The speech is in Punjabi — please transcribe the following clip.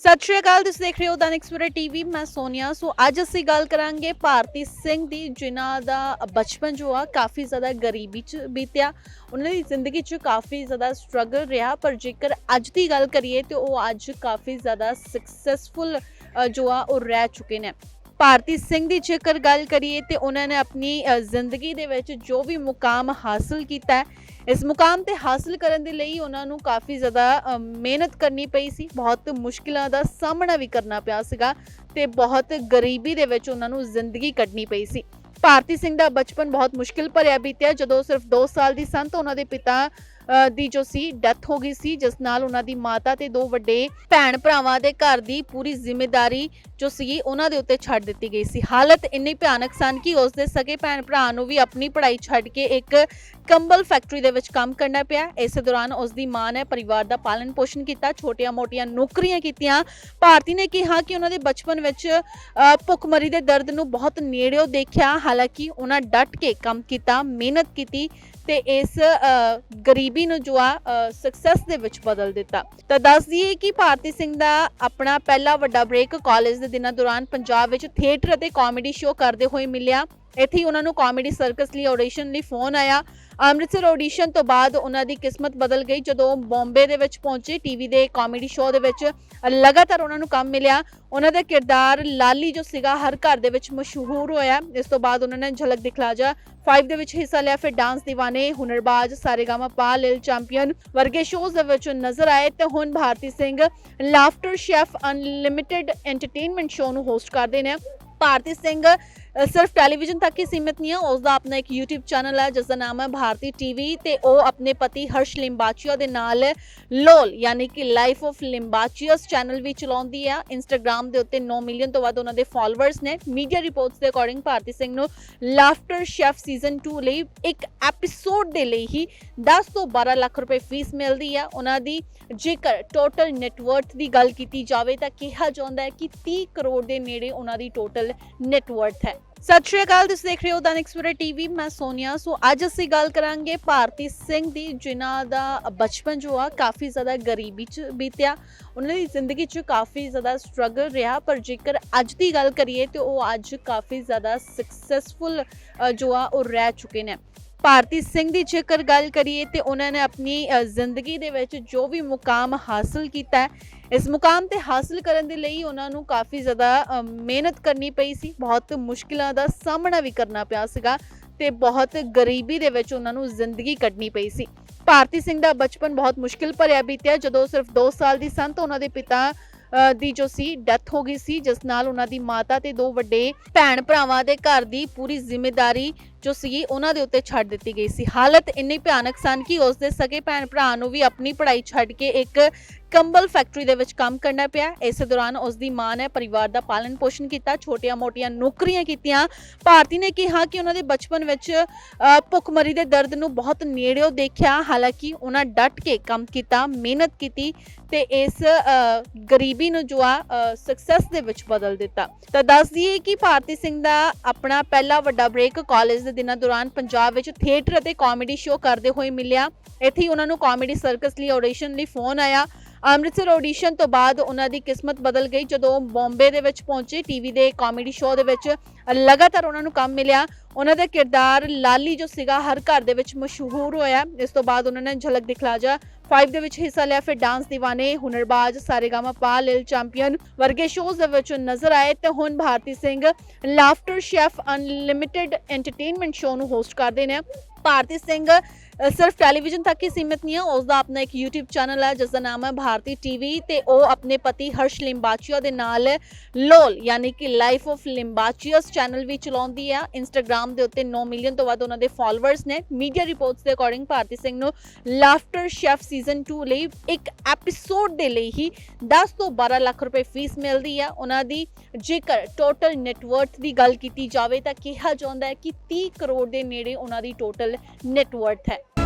ਸਤਿ ਸ਼੍ਰੀ ਅਕਾਲ, ਤੁਸੀਂ ਦੇਖ ਰਹੇ ਹੋ ਦੈਨਿਕ ਸਵੇਰਾ ਟੀਵੀ, ਮੈਂ ਸੋਨੀਆ। ਸੋ ਅੱਜ ਅਸੀਂ ਗੱਲ ਕਰਾਂਗੇ ਭਾਰਤੀ ਸਿੰਘ ਦੀ, ਜਿਨ੍ਹਾਂ ਦਾ ਬਚਪਨ ਜੋ ਆ, ਕਾਫੀ ਜ਼ਿਆਦਾ ਗਰੀਬੀ ਚ ਬੀਤਿਆ। ਉਹਨਾਂ ਦੀ ਜ਼ਿੰਦਗੀ ਚ ਕਾਫੀ ਜ਼ਿਆਦਾ ਸਟਰਗਲ ਰਿਹਾ, ਪਰ ਜੇਕਰ ਅੱਜ ਦੀ ਗੱਲ ਕਰੀਏ ਤੇ ਉਹ ਅੱਜ ਕਾਫੀ ਜ਼ਿਆਦਾ ਸਕਸੈਸਫੁਲ ਜੋ ਆ, ਉਹ ਰਹਿ ਚੁੱਕੇ ਨੇ। ਭਾਰਤੀ ਸਿੰਘ ਦੀ ਜੇਕਰ ਗੱਲ ਕਰੀਏ ਤੇ ਉਹਨਾਂ ਨੇ ਆਪਣੀ ਜ਼ਿੰਦਗੀ ਦੇ ਵਿੱਚ ਜੋ ਵੀ ਮੁਕਾਮ ਹਾਸਲ ਕੀਤਾ ਹੈ ਇਸ ਮੁਕਾਮ ਤੇ ਹਾਸਲ ਕਰਨ ਦੇ ਲਈ ਉਹਨਾਂ ਨੂੰ ਕਾਫੀ ਜ਼ਿਆਦਾ ਅ, ਮਿਹਨਤ ਕਰਨੀ ਪਈ ਸੀ। ਬਹੁਤ ਮੁਸ਼ਕਿਲਾਂ ਦਾ ਸਾਹਮਣਾ ਵੀ ਕਰਨਾ ਪਿਆ ਸੀਗਾ ਤੇ ਬਹੁਤ ਗਰੀਬੀ ਦੇ ਵਿੱਚ ਉਹਨਾਂ ਨੂੰ ਜ਼ਿੰਦਗੀ ਕੱਢਣੀ ਪਈ ਸੀ। ਭਾਰਤੀ ਸਿੰਘ ਦਾ ਬਚਪਨ ਬਹੁਤ ਮੁਸ਼ਕਿਲ ਭਰਿਆ ਬੀਤਿਆ। ਜਦੋਂ ਸਿਰਫ 2 ਸਾਲ ਦੀ ਸਨ ਤਾਂ ਉਹਨਾਂ ਦੇ ਪਿਤਾ ਦੀ ਜੋ ਸੀ ਡੈਥ ਹੋ ਗਈ ਸੀ ਜਿਸ ਨਾਲ ਉਹਨਾਂ ਦੀ ਮਾਤਾ ਤੇ ਦੋ ਵੱਡੇ ਭੈਣ ਭਰਾਵਾਂ ਦੇ ਘਰ ਦੀ ਪੂਰੀ ਜ਼ਿੰਮੇਵਾਰੀ ਜੋ ਸੀ ਉਹਨਾਂ ਦੇ ਉੱਤੇ ਛੱਡ ਦਿੱਤੀ ਗਈ ਸੀ। ਹਾਲਤ ਇੰਨੀ ਭਿਆਨਕ ਸਨ ਕਿ ਉਸ ਦੇ ਸਕੇ ਭੈਣ ਭਰਾ ਨੂੰ ਵੀ ਆਪਣੀ ਪੜ੍ਹਾਈ ਛੱਡ ਕੇ ਇੱਕ ਕੰਬਲ ਫੈਕਟਰੀ ਦੇ ਵਿੱਚ ਕੰਮ ਕਰਨਾ ਪਿਆ। ਇਸੇ ਦੌਰਾਨ ਉਸ ਦੀ ਮਾਂ ਨੇ ਪਰਿਵਾਰ ਦਾ ਪਾਲਣ ਪੋਸ਼ਣ ਕੀਤਾ ਛੋਟੀਆਂ-ਮੋਟੀਆਂ ਨੌਕਰੀਆਂ ਕੀਤੀਆਂ। ਭਾਰਤੀ ਨੇ ਕਿਹਾ ਕਿ ਉਹਨਾਂ ਦੇ ਬਚਪਨ ਵਿੱਚ ਅ, ਭੁੱਖਮਰੀ ਦੇ ਦਰਦ ਨੂੰ ਬਹੁਤ ਨੇੜਿਓਂ ਦੇਖਿਆ। ਹਾਲਾਂਕਿ ਉਹਨਾਂ ਡਟ ਕੇ ਕੰਮ ਕੀਤਾ ਮਿਹਨਤ ਕੀਤੀ ਤੇ ਇਸ ਅ, ਗਰੀਬੀ ਨੂੰ ਜੋ ਆ ਸਕਸੈਸ ਦੇ ਵਿੱਚ ਬਦਲ ਦਿੱਤਾ। ਤਾਂ ਦੱਸ ਦਈਏ ਕਿ ਭਾਰਤੀ ਸਿੰਘ ਦਾ ਆਪਣਾ ਪਹਿਲਾ ਵੱਡਾ ਬ੍ਰੇਕ ਕਾਲਜ ਦੇ ਦਿਨਾਂ ਦੌਰਾਨ ਪੰਜਾਬ ਵਿੱਚ ਥੀਏਟਰ ਅਤੇ ਕਾਮੇਡੀ ਸ਼ੋਅ ਕਰਦੇ ਹੋਏ ਮਿਲਿਆ। ਇੱਥੇ ਹੀ ਉਹਨਾਂ ਨੂੰ ਕਾਮੇਡੀ ਸਰਕਸ ਲਈ ਆਡੀਸ਼ਨ ਲਈ ਫੋਨ ਆਇਆ। ਅੰਮ੍ਰਿਤਸਰ ਆਡੀਸ਼ਨ ਤੋਂ ਬਾਅਦ ਉਹਨਾਂ ਦੀ ਕਿਸਮਤ ਬਦਲ ਗਈ। ਜਦੋਂ ਬੰਬੇ ਦੇ ਵਿੱਚ ਪਹੁੰਚੇ ਟੀਵੀ ਦੇ ਕਾਮੇਡੀ ਸ਼ੋਅ ਦੇ ਵਿੱਚ ਲਗਾਤਾਰ ਉਹਨਾਂ ਨੂੰ ਕੰਮ ਮਿਲਿਆ। ਉਹਨਾਂ ਦਾ ਕਿਰਦਾਰ ਲਾਲੀ ਜੋ ਸੀਗਾ, ਹਰ ਘਰ ਦੇ ਵਿੱਚ ਮਸ਼ਹੂਰ ਹੋਇਆ। ਇਸ ਤੋਂ ਬਾਅਦ ਉਹਨਾਂ ਨੇ ਝਲਕ ਦਿਖਲਾ ਜਾ 5 ਦੇ ਵਿੱਚ ਹਿੱਸਾ ਲਿਆ, ਫਿਰ ਡਾਂਸ دیਵਾਨੇ, ਹੁਨਰਬਾਜ਼ ਸਾਰੇਗਾਮਾ ਪਾ ਲਿਲ ਚੈਂਪੀਅਨ ਵਰਗੇ ਸ਼ੋਜ਼ ਦੇ ਵਿੱਚ ਨਜ਼ਰ ਆਏ ਤੇ ਹੁਣ Bharti Singh laughter chef unlimited entertainment show ਨੂੰ ਹੋਸਟ ਕਰਦੇ ਨੇ। ਭਾਰਤੀ ਸਿੰਘ ਸਿਰਫ ਟੈਲੀਵਿਜ਼ਨ ਤੱਕ ਹੀ ਸੀਮਿਤ ਨਹੀਂ ਹੈ ਉਸ ਦਾ ਆਪਣਾ ਇੱਕ YouTube ਚੈਨਲ ਹੈ ਜਿਸ ਦਾ ਨਾਮ ਹੈ ਭਾਰਤੀ ਟੀਵੀ ਤੇ ਉਹ ਆਪਣੇ ਪਤੀ ਹਰਸ਼ ਲਿੰਬਾਚੀਆ ਦੇ ਨਾਲ ਲੋਲ ਯਾਨੀ ਕਿ ਲਾਈਫ ਆਫ ਲਿੰਬਾਚੀਆਸ ਚੈਨਲ ਵੀ ਚਲਾਉਂਦੀ ਹੈ Instagram ਦੇ ਉੱਤੇ 9 ਮਿਲੀਅਨ ਤੋਂ ਵੱਧ ਉਹਨਾਂ ਦੇ ਫਾਲੋਅਰਸ ਨੇ। ਮੀਡੀਆ ਰਿਪੋਰਟਸ ਦੇ ਅਕੋਰਡਿੰਗ ਭਾਰਤੀ ਸਿੰਘ ਨੂੰ ਲਾਫਟਰ ਸ਼ੈਫ ਸੀਜ਼ਨ 2 ਲਈ ਇੱਕ ਐਪੀਸੋਡ ਦੇ ਲਈ ਹੀ 10 ਤੋਂ 12 ਲੱਖ ਰੁਪਏ ਫੀਸ ਮਿਲਦੀ ਹੈ ਉਹਨਾਂ ਦੀ ਜੇਕਰ ਟੋਟਲ ਨੈਟਵਰਥ ਦੀ ਗੱਲ ਕੀਤੀ ਜਾਵੇ ਤਾਂ ਕਿਹਾ ਜਾਂਦਾ ਹੈ ਕਿ 30 ਕਰੋੜ ਦੇ ਨੇੜੇ ਉਹਨਾਂ ਦੀ ਟੋਟਲ ਨੈਟਵਰਥ ਹੈ। ਸਤਿ ਸ਼੍ਰੀ ਅਕਾਲ, ਤੁਸੀਂ ਦੇਖ ਰਹੇ ਹੋ ਦੈਨਿਕ ਸਵੇਰਾ ਟੀਵੀ, ਮੈਂ ਸੋਨੀਆ। ਸੋ ਅੱਜ ਅਸੀਂ ਗੱਲ ਕਰਾਂਗੇ ਭਾਰਤੀ ਸਿੰਘ ਦੀ, ਜਿਨ੍ਹਾਂ ਦਾ ਬਚਪਨ ਜੋ ਆ ਕਾਫੀ ਜ਼ਿਆਦਾ ਗਰੀਬੀ ਚ ਬੀਤਿਆ। ਉਹਨਾਂ ਦੀ ਜ਼ਿੰਦਗੀ ਚ ਕਾਫੀ ਜ਼ਿਆਦਾ ਸਟਰਗਲ ਰਿਹਾ, ਪਰ ਜੇਕਰ ਅੱਜ ਦੀ ਗੱਲ ਕਰੀਏ ਤੇ ਉਹ ਅੱਜ ਕਾਫੀ ਜ਼ਿਆਦਾ ਸਕਸੈਸਫੁਲ ਜੋ ਆ ਉਹ ਰਹਿ ਚੁੱਕੇ ਨੇ। ਭਾਰਤੀ ਸਿੰਘ ਦੀ ਜੇਕਰ ਗੱਲ ਕਰੀਏ ਤੇ ਉਹਨਾਂ ਨੇ ਆਪਣੀ ਜ਼ਿੰਦਗੀ ਦੇ ਵਿੱਚ ਜੋ ਵੀ ਮੁਕਾਮ ਹਾਸਲ ਕੀਤਾ ਹੈ ਇਸ ਮੁਕਾਮ ਤੇ ਹਾਸਲ ਕਰਨ ਦੇ ਲਈ ਉਹਨਾਂ ਨੂੰ ਕਾਫੀ ਜ਼ਿਆਦਾ ਮਿਹਨਤ ਕਰਨੀ ਪਈ ਸੀ। ਬਹੁਤ ਮੁਸ਼ਕਿਲਾਂ ਦਾ ਸਾਹਮਣਾ ਵੀ ਕਰਨਾ ਪਿਆ ਸੀਗਾ ਤੇ ਬਹੁਤ ਗਰੀਬੀ ਦੇ ਵਿੱਚ ਉਹਨਾਂ ਨੂੰ ਜ਼ਿੰਦਗੀ ਕੱਢਣੀ ਪਈ ਸੀ। ਭਾਰਤੀ ਸਿੰਘ ਦਾ ਬਚਪਨ ਬਹੁਤ ਮੁਸ਼ਕਿਲ ਭਰਿਆ ਬੀਤਿਆ। ਜਦੋਂ ਸਿਰਫ 2 ਸਾਲ ਦੀ ਸਨ ਤਾਂ ਉਹਨਾਂ ਦੇ ਪਿਤਾ ਅ, ਦੀ ਜੋ ਸੀ ਡੈਥ ਹੋ ਗਈ ਸੀ ਜਿਸ ਨਾਲ ਉਹਨਾਂ ਦੀ ਮਾਤਾ ਤੇ ਦੋ ਵੱਡੇ ਭੈਣ ਭਰਾਵਾਂ ਦੇ ਘਰ ਦੀ ਪੂਰੀ ਜ਼ਿੰਮੇਵਾਰੀ ਜੋ ਸੀਗੀ, ਉਹਨਾਂ ਦੇ ਉੱਤੇ ਛੱਡ ਦਿੱਤੀ ਗਈ ਸੀ। ਹਾਲਤ ਇੰਨੀ ਭਿਆਨਕ ਸਨ ਕਿ ਉਸ ਦੇ ਸਕੇ ਭੈਣ ਭਰਾ ਨੂੰ ਵੀ ਆਪਣੀ ਪੜ੍ਹਾਈ ਛੱਡ ਕੇ ਇੱਕ ਕੰਬਲ ਫੈਕਟਰੀ ਦੇ ਵਿੱਚ ਕੰਮ ਕਰਨਾ ਪਿਆ। ਇਸੇ ਦੌਰਾਨ ਉਸ ਦੀ ਮਾਂ ਨੇ ਪਰਿਵਾਰ ਦਾ ਪਾਲਣ ਪੋਸ਼ਣ ਕੀਤਾ। ਛੋਟੀਆਂ-ਮੋਟੀਆਂ ਨੌਕਰੀਆਂ ਕੀਤੀਆਂ। ਭਾਰਤੀ ਨੇ ਕਿਹਾ ਕਿ ਉਹਨਾਂ ਦੇ ਬਚਪਨ ਵਿੱਚ ਭੁੱਖਮਰੀ ਦੇ ਦਰਦ ਨੂੰ ਬਹੁਤ ਨੇੜਿਓਂ ਦੇਖਿਆ। ਹਾਲਾਂਕਿ ਉਹਨਾਂ ਡਟ ਕੇ ਕੰਮ ਕੀਤਾ, ਮਿਹਨਤ ਕੀਤੀ ਤੇ ਇਸ ਗਰੀਬੀ ਨੂੰ ਜੋ ਆ ਸਕਸੈਸ ਦੇ ਵਿੱਚ ਬਦਲ ਦਿੱਤਾ। ਤਾਂ ਦੱਸ ਦਈਏ ਕਿ ਭਾਰਤੀ ਸਿੰਘ ਦਾ ਆਪਣਾ ਪਹਿਲਾ ਵੱਡਾ ਬ੍ਰੇਕ ਕਾਲਜ ਦੇ ਦਿਨਾਂ ਦੌਰਾਨ ਪੰਜਾਬ ਵਿੱਚ ਥੀਏਟਰ ਅਤੇ ਕਾਮੇਡੀ ਸ਼ੋਅ ਕਰਦੇ ਹੋਏ ਮਿਲਿਆ। ਇੱਥੇ ਹੀ ਉਹਨਾਂ ਨੂੰ ਕਾਮੇਡੀ ਸਰਕਸ ਲਈ ਆਡੀਸ਼ਨ ਲਈ ਫੋਨ ਆਇਆ। ਅੰਮ੍ਰਿਤਸਰ ਆਡੀਸ਼ਨ ਤੋਂ ਬਾਅਦ ਉਹਨਾਂ ਦੀ ਕਿਸਮਤ ਬਦਲ ਗਈ। ਜਦੋਂ ਬੰਬੇ ਦੇ ਵਿੱਚ ਪਹੁੰਚੇ ਟੀਵੀ ਦੇ ਕਾਮੇਡੀ ਸ਼ੋਅ ਦੇ ਵਿੱਚ ਲਗਾਤਾਰ ਉਹਨਾਂ ਨੂੰ ਕੰਮ ਮਿਲਿਆ। ਉਹਨਾਂ ਦਾ ਕਿਰਦਾਰ ਲਾਲੀ ਜੋ ਸੀਗਾ, ਹਰ ਘਰ ਦੇ ਵਿੱਚ ਮਸ਼ਹੂਰ ਹੋਇਆ। ਇਸ ਤੋਂ ਬਾਅਦ ਉਹਨਾਂ ਨੇ ਝਲਕ ਦਿਖਲਾ 5 ਦੇ ਵਿੱਚ ਹਿੱਸਾ ਲਿਆ। ਫਿਰ ਡਾਂਸ دیਵਾਨੇ, ਹੁਨਰਬਾਜ਼ ਸਾਰੇਗਾਮਾ ਪਾ ਲਿਲ ਚੈਂਪੀਅਨ ਵਰਗੇ ਸ਼ੋਜ਼ ਦੇ ਵਿੱਚ ਨਜ਼ਰ ਆਏ। ਤੇ ਹੁਣ Bharti Singh laughter chef unlimited entertainment show ਨੂੰ ਹੋਸਟ ਕਰਦੇ ਨੇ। ਭਾਰਤੀ ਸਿੰਘ ਸਿਰਫ ਟੈਲੀਵਿਜ਼ਨ ਤੱਕ ਹੀ ਸੀਮਿਤ ਨਹੀਂ ਹੈ ਉਸ ਦਾ ਆਪਣਾ ਇੱਕ YouTube ਚੈਨਲ ਹੈ ਜਿਸ ਦਾ ਨਾਮ ਹੈ ਭਾਰਤੀ ਟੀਵੀ ਤੇ ਉਹ ਆਪਣੇ ਪਤੀ ਹਰਸ਼ ਲਿੰਬਾਚੀਆ ਦੇ ਨਾਲ ਲੋਲ ਯਾਨੀ ਕਿ ਲਾਈਫ ਆਫ ਲਿੰਬਾਚੀਆਸ ਚੈਨਲ ਵੀ ਚਲਾਉਂਦੀ ਹੈ Instagram ਦੇ ਉੱਤੇ 9 ਮਿਲੀਅਨ ਤੋਂ ਵੱਧ ਉਹਨਾਂ ਦੇ ਫਾਲੋਅਰਸ ਨੇ। ਮੀਡੀਆ ਰਿਪੋਰਟਸ ਦੇ ਅਕੋਰਡਿੰਗ ਭਾਰਤੀ ਸਿੰਘ ਨੂੰ ਲਾਫਟਰ ਸ਼ੈਫ ਸੀਜ਼ਨ 2 ਲਈ ਇੱਕ ਐਪੀਸੋਡ ਦੇ ਲਈ ਹੀ 10 ਤੋਂ 12 ਲੱਖ ਰੁਪਏ ਫੀਸ ਮਿਲਦੀ ਹੈ ਉਹਨਾਂ ਦੀ ਜੇਕਰ ਟੋਟਲ ਨੈਟਵਰਥ ਦੀ ਗੱਲ ਕੀਤੀ ਜਾਵੇ ਤਾਂ ਕਿਹਾ ਜਾਂਦਾ ਹੈ ਕਿ 30 ਕਰੋੜ ਦੇ ਨੇੜੇ ਉਹਨਾਂ ਦੀ ਟੋਟਲ ਨੈਟਵਰਥ ਹੈ।